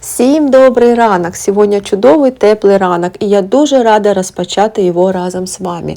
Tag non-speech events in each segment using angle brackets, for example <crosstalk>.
Всім добрий ранок! Сьогодні чудовий теплий ранок, і я дуже рада розпочати його разом з вами.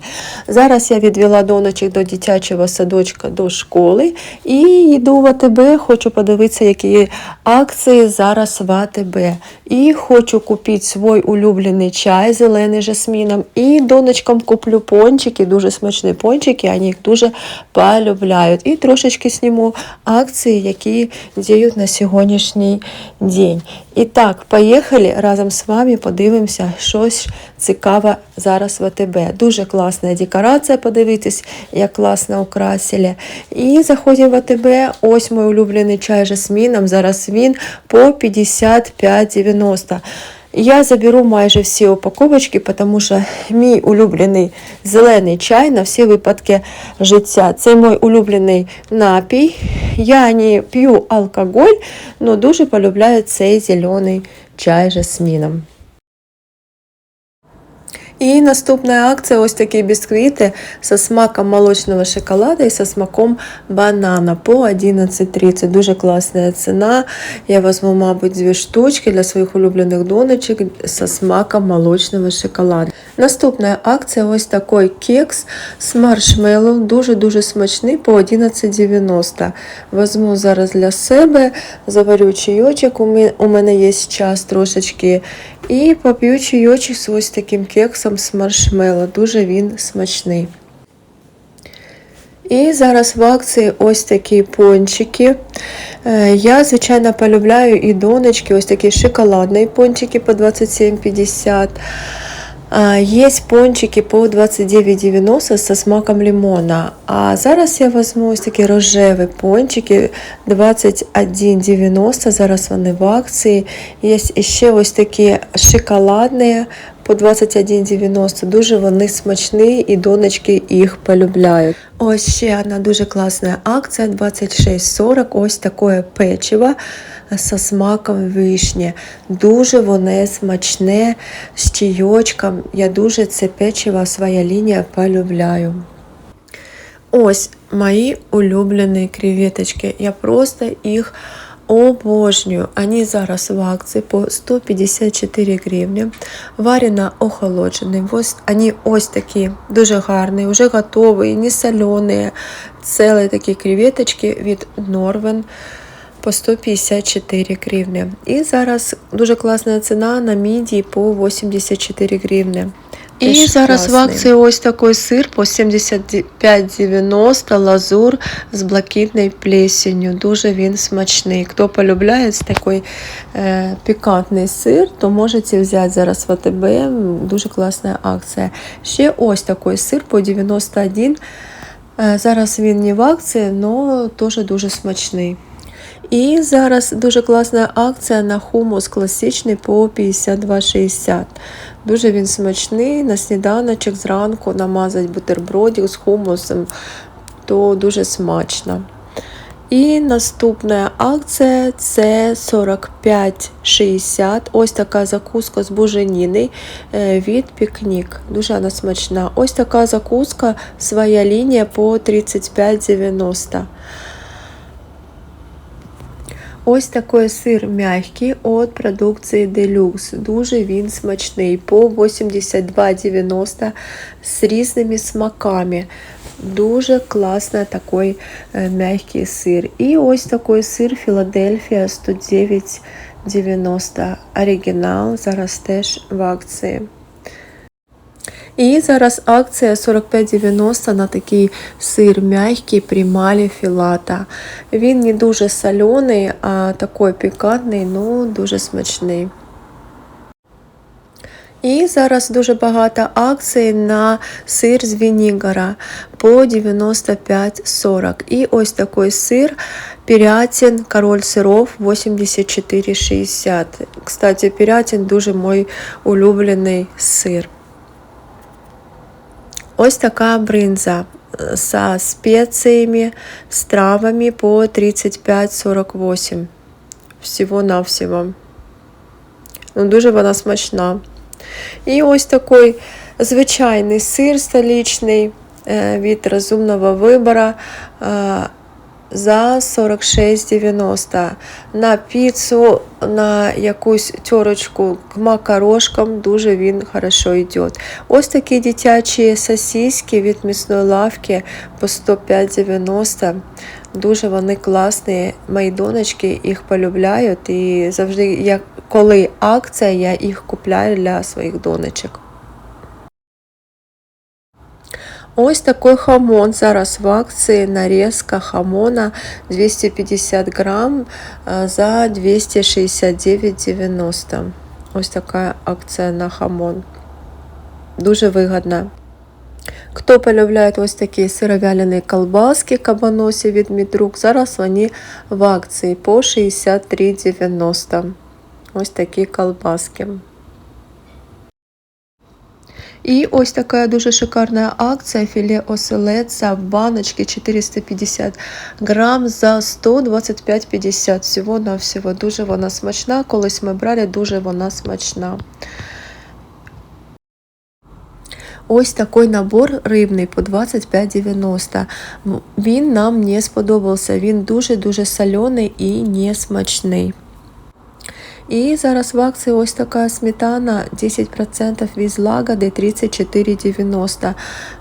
Зараз я відвела донечок до дитячого садочка до школи і йду в АТБ, хочу подивитися, які акції зараз в АТБ. І хочу купити свій улюблений чай зелений жасміном. І донечкам куплю пончики, дуже смачні пончики, вони їх дуже полюбляють. І трошечки зніму акції, які діють на сьогоднішній день. І так, поїхали разом з вами подивимося щось цікаве зараз в АТБ. Дуже класна декорація, подивитись, як класно украсили. І заходимо в АТБ. Ось мій улюблений чай жасміном. Зараз він по 55,90. Я заберу майже всі упаковочки, тому що мій улюблений зелений чай на всі випадки життя. Це мій улюблений напій. Я не п'ю алкоголь, але дуже полюбляю цей зелений чай жасміном. І наступна акція ось такі бісквіти со смаком молочного шоколада і со смаком банана по 11,30. Дуже класна ціна. Я візьму, мабуть, дві штучки для своїх улюблених донечок со смаком молочного шоколада. Наступна акція ось такий кекс з маршмеллоу. Дуже-дуже смачний по 11,90. Візьму зараз для себе, заварю чайочок, у мене є час трошечки. І поп'ю чайочок з ось таким кексом з маршмеллоу. Дуже він смачний. І зараз в акції ось такі пончики. Е, Я, звичайно, полюбляю і донечки, ось такі шоколадні пончики по 27,50. А, Є пончики по 29,90 со смаком лимона. А зараз я візьму ось такі рожеві пончики 21,90. Зараз вони в акції. Є ще ось такі шоколадні по 21,90. Дуже вони смачні і донечки їх полюбляють. Ось ще одна дуже класна акція 26,40. Ось таке печиво со смаком вишні. Дуже воно смачне з чайочком. Я дуже це печиво, своя лінія полюбляю. Ось мої улюблені креветочки. Я просто їх обожнюю. Вони зараз в акції по 154 гривні. Варено охолоджені. Ось, вони ось такі дуже гарні, вже готові, не солені. Цілі такі креветочки від Норвен по 154 гривні. І зараз дуже класна ціна на мідії по 84 гривні. І Теж зараз в акції ось такий сир по 75,90 лазур з блакитною плесенью. Дуже він смачний. Хто полюбляє такий е, пікантний сир, то можете взяти зараз в АТБ. Дуже класна акція. Ще ось такий сир по 91. Е, зараз він не в акції, але теж дуже смачний. І зараз дуже класна акція на хумус класичний по 52,60. Дуже він смачний, на сніданочок зранку намазати бутербродик з хумусом, то дуже смачно. І наступна акція це 45,60. Ось така закуска з буженіни е, від пікнік. Дуже вона смачна. Ось така закуска, своя лінія по 35,90. Ось такий сир м'який від продукції Deluxe. Дуже він смачний, по 82,90 з різними смаками. Дуже класний такий е, м'який сир. І ось такий сир Філадельфія 109,90 оригінал. Зараз теж в акції. І зараз акція 45,90 на такий сир м'який прималі філата. Він не дуже солений, а такий пікантний, ну дуже смачний. І зараз дуже багато акцій на сир з Вінігора по 95,40. І ось такий сир Пірятін, король сиров 84,60. Кстати, Пірятін дуже мій улюблений сир. Ось така бринза е, со спеціями, з травами по 35,48. Всього-навсього. Ну, дуже вона смачна. І ось такий звичайний сир столічний е, від розумного вибору. За 46,90. На піцу, на якусь тьорочку к макарошкам дуже він хорошо йде. Ось такі дитячі сосиски від місної лавки по 105,90. Дуже вони класні. Мої донечки їх полюбляють. І завжди, як, коли акція, я їх купляю для своїх донечок. Ось такий хамон зараз в акції. Нарізка хамона 250 грам е, за 269,90. Ось така акція на хамон. Дуже вигідна. Хто полюбляє ось такі сировяляні колбаски кабаносі від Мідрук, зараз вони в акції по 63,90. Ось такі колбаски. І ось така дуже шикарна акція філе оселедця в баночці 450 грам за 125,50 всього на всього. Дуже вона смачна. Колись ми брали, дуже вона смачна. Ось такий набор рибний по 25,90. Він нам не сподобався. Він дуже-дуже солений і не смачний. І зараз в акції ось така сметана 10% від злагоди 34,90.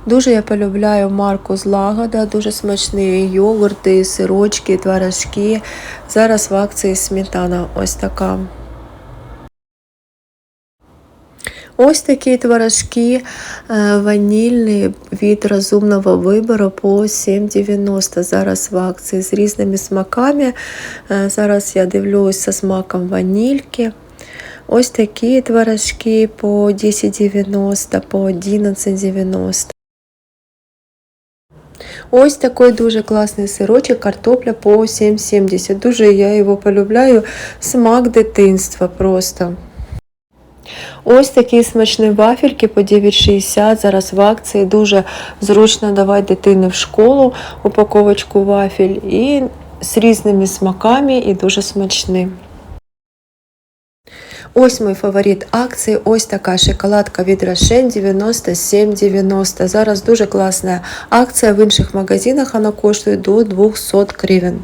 Дуже я полюбляю марку злагода, дуже смачні йогурти, сирочки, творожки. Зараз в акції сметана ось така. Ось такі творожки е, ванільні від розумного вибору по 7,90 зараз в акції з різними смаками. Е, Зараз я дивлюсь зі смаком ванільки. Ось такі творожки по 10,90, по 11,90. Ось такий дуже класний сирочок, картопля по 7,70. Дуже я його полюбляю. Смак дитинства просто. Ось такі смачні вафельки по 9,60 зараз в акції. Дуже зручно давати дитини в школу упаковочку вафель і з різними смаками і дуже смачні. Ось мій фаворит акції. Ось така шоколадка від Рошен 97,90. Зараз дуже класна акція. В інших магазинах вона коштує до 200 гривень.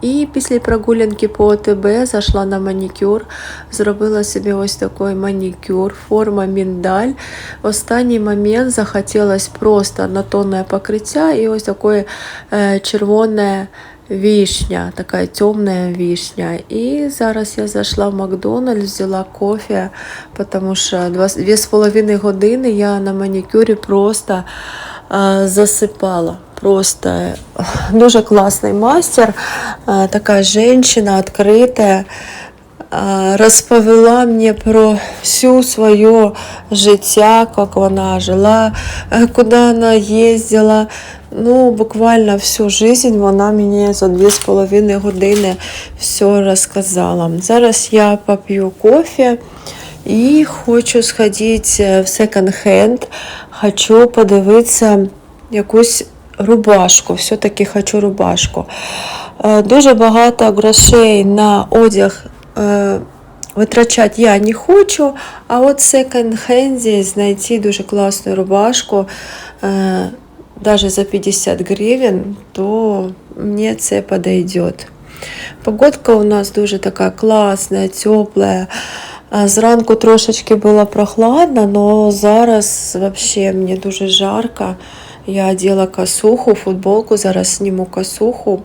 І після прогулянки по ОТБ зайшла на манікюр, зробила собі ось такий манікюр, форма міндаль. В останній момент захотілось просто однотонне покриття і ось таке червоне вишня, така темна вишня. І зараз я зайшла в Макдональдс, взяла кофе, тому що два, дві з половиною години я на манікюрі просто е, засипала. Просто дуже класний мастер, е, така жінка відкрита, е, розповіла мені про всю своє життя, як вона жила, е, куди вона їздила. Ну, буквально всю жизнь вона мені за дві з половиною години все розказала. Зараз я поп'ю кофе і хочу сходити в секонд-хенд. Хочу подивитися якусь рубашку. Все-таки хочу рубашку. Е, Дуже багато грошей на одяг. е, Витрачати я не хочу, а от секонд-хенді знайти дуже класну рубашку, е, даже за 50 гривень, то мені це подойдет. Погодка у нас дуже така класна, тепла. Зранку трошечки було прохладно, але зараз вообще мені дуже жарко. Я одела косуху, футболку, зараз зніму косуху.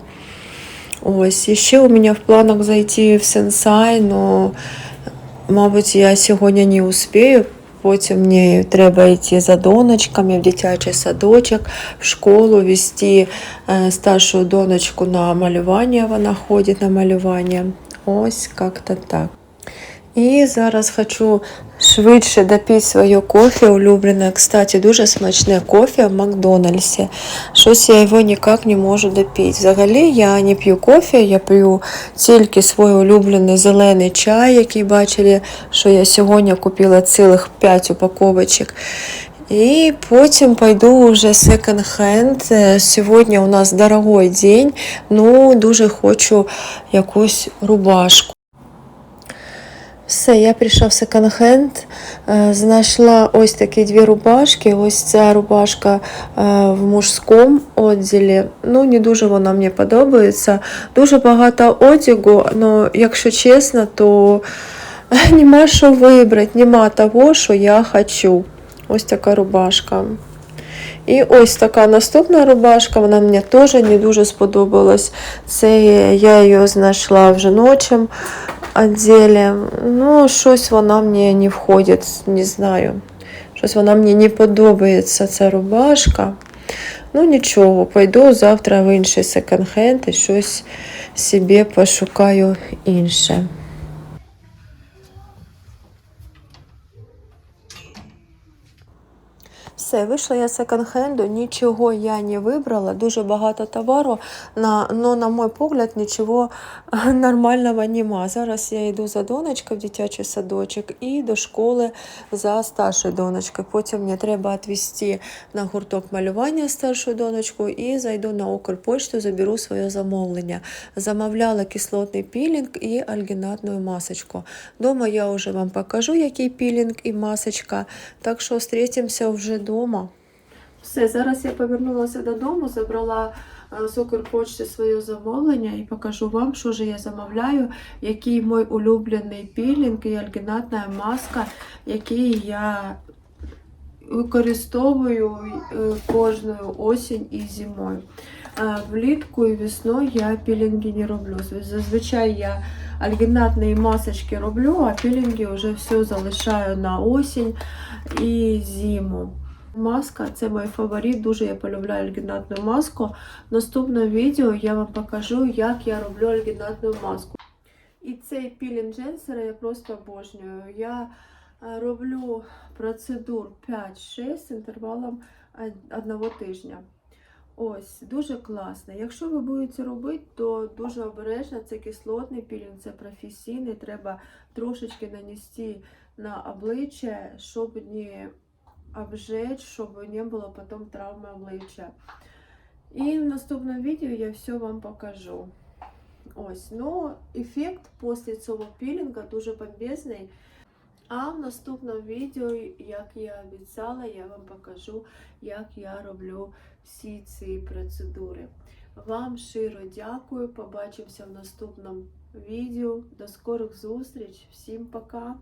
Ось, і ще у мене в планах зайти в Сенсай, но, мабуть, я сьогодні не успію. Потім мені треба йти за донечками в дитячий садочок, в школу вести е, старшу донечку на малювання. Вона ходить на малювання. Ось як-то так. І зараз хочу швидше допити своє кофе улюблене. Кстати, дуже смачне кофе в Макдональдсі. Щось я його ніяк не можу допити. Взагалі я не п'ю кофе, я п'ю тільки свій улюблений зелений чай, який бачили, що я сьогодні купила цілих 5 упаковочок. І потім пойду вже секонд-хенд. Сьогодні у нас дорогой день, ну дуже хочу якусь рубашку. Все, я прийшла в секонд-хенд, е, знайшла ось такі дві рубашки. Ось ця рубашка е, в мужському одязі. Ну, не дуже вона мені подобається. Дуже багато одягу, але якщо чесно, то <laughs> нема що вибрати, нема того, що я хочу. Ось така рубашка. І ось така наступна рубашка, вона мені теж не дуже сподобалась. Це я її знайшла в жіночому відділі. Ну, щось вона мені не входить, не знаю. Щось вона мені не подобається, ця рубашка. Ну нічого, пойду завтра в інший секонд-хенд і щось собі пошукаю інше. Все, вийшла я секонд-хенду, нічого я не вибрала, дуже багато товару, на, но, на мой погляд, нічого е, нормального нема. Зараз я йду за донечкою в дитячий садочок і до школи за старшою донечкою. Потім мені треба відвести на гурток малювання старшу донечку і зайду на Укрпошту, заберу своє замовлення. Замовляла кислотний пілінг і альгінатну масочку. Дома я вже вам покажу, який пілінг і масочка. Так що зустрітимося вже вдома. Все, зараз я повернулася додому, забрала е, з Укрпочти своє замовлення і покажу вам, що ж я замовляю, який мій улюблений пілінг і альгінатна маска, який я використовую е, кожну осінь і зимою. Е, Влітку і весною я пілінги не роблю. Зазвичай я альгінатні масочки роблю, а пілінги вже все залишаю на осінь і зиму. Маска це мій фаворит, дуже я полюбляю альгінатну маску. В відео я вам покажу, як я роблю альгінатну маску. І цей пілінг Дженсера я просто обожнюю. Я е, роблю процедур 5-6 з інтервалом од- одного тижня. Ось, дуже класно. Якщо ви будете робити, то дуже обережно. Це кислотний пілінг, це професійний. Треба трошечки нанести на обличчя, щоб не обжечь, щоб не було потім травми обличчя. І в наступному відео я все вам покажу. Ось, ну, ефект після цього пілінга дуже бомбезний. А в наступному відео, як я обіцяла, я вам покажу, як я роблю всі ці процедури. Вам щиро дякую. Побачимося в наступному відео. До скорих зустріч. Всім пока!